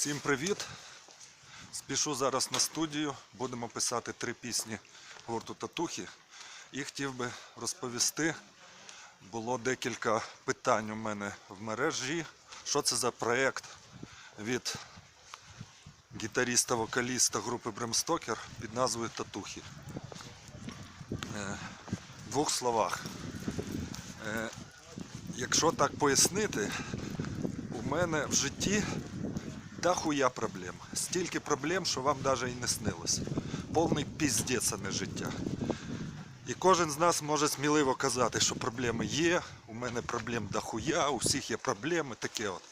Всім привіт! Спішу зараз на студію. Будемо писати три пісні гурту Татухи. І хотів би розповісти. Було декілька питань у мене в мережі. Що це за проєкт від гітаріста-вокаліста групи Бремстокер під назвою Татухи. Е, В двох словах. Е, Якщо так пояснити, у мене в житті дохуя проблем. Стільки проблем, що вам навіть і не снилось. Повний піздець, а не життя. І кожен з нас може сміливо казати, що проблеми є, у мене проблем дохуя, у всіх є проблеми, таке от.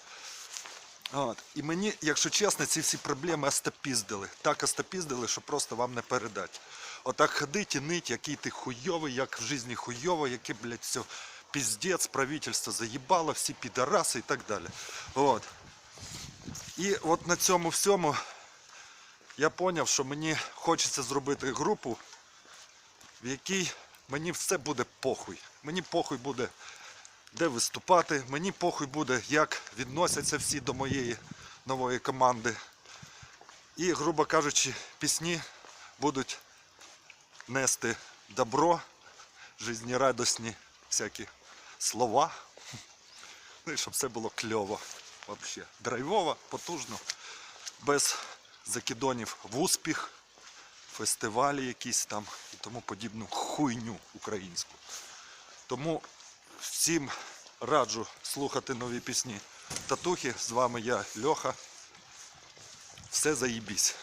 От. І мені, якщо чесно, ці всі проблеми остопіздили. Так остопіздили, що просто вам не передати. Отак ходить і нить, який ти хуйовий, як в житті хуйово, яке, блядь, все піздець, правительство заїбало, всі підараси і так далі. От. І от на цьому всьому я зрозумів, що мені хочеться зробити групу, в якій мені все буде похуй. Мені похуй буде, де виступати, мені похуй буде, як відносяться всі до моєї нової команди. І, грубо кажучи, пісні будуть нести добро, жизнерадісні всякі слова. Ну і щоб все було кльово. Вообще. Драйвово, потужно, без закидонів в успіх, фестивалі якісь там і тому подібну хуйню українську. Тому всім раджу слухати нові пісні Татухи. З вами я, Льоха. Все заїбісь.